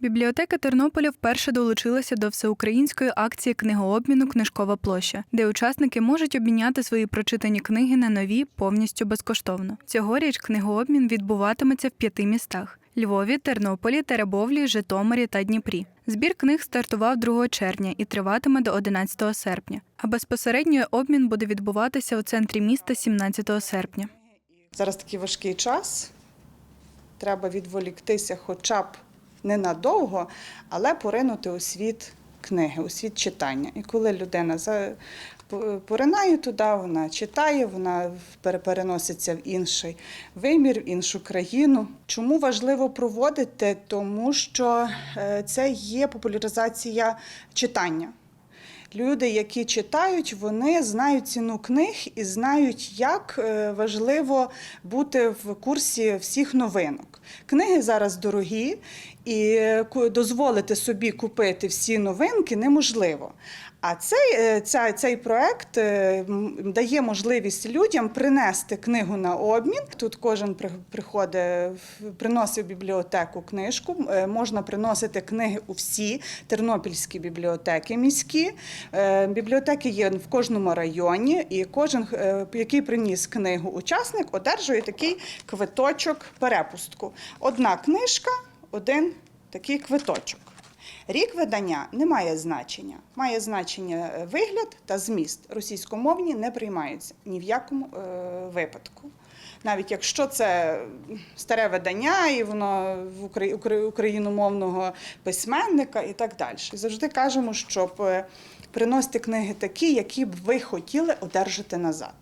Бібліотека Тернополя вперше долучилася до всеукраїнської акції книгообміну Книжкова площа, де учасники можуть обміняти свої прочитані книги на нові повністю безкоштовно. Цьогоріч книгообмін відбуватиметься в п'яти містах: Львові, Тернополі, Теребовлі, Житомирі та Дніпрі. Збір книг стартував 2 червня і триватиме до 11 серпня. А безпосередньо обмін буде відбуватися у центрі міста 17 серпня. Зараз такий важкий час. Треба відволіктися хоча б ненадовго, але поринути у світ книги, у світ читання. І коли людина поринає туди, вона читає, вона пере- переноситься в інший вимір, в іншу країну. Чому важливо проводити? Тому що е, це є популяризація читання. Люди, які читають, вони знають ціну книг і знають, як е, важливо бути в курсі всіх новинок. Книги зараз дорогі, і дозволити собі купити всі новинки неможливо. А цей, е, ця, цей проект е, дає можливість людям принести книгу на обмін. Тут кожен при- приходить, приносить в бібліотеку книжку. Можна приносити книги у всі тернопільські бібліотеки міські. Е, Бібліотеки є в кожному районі, і кожен, е, який приніс книгу учасник, одержує такий квиточок перепустку. Одна книжка, один такий квиточок. Рік видання не має значення. Має значення е, вигляд та зміст. Російськомовні не приймаються ні в якому е, випадку. Навіть якщо це старе видання, і воно в украї- украї- україномовного письменника і так далі. Завжди кажемо, щоб е, приносити книги такі, які б ви хотіли одержати назад.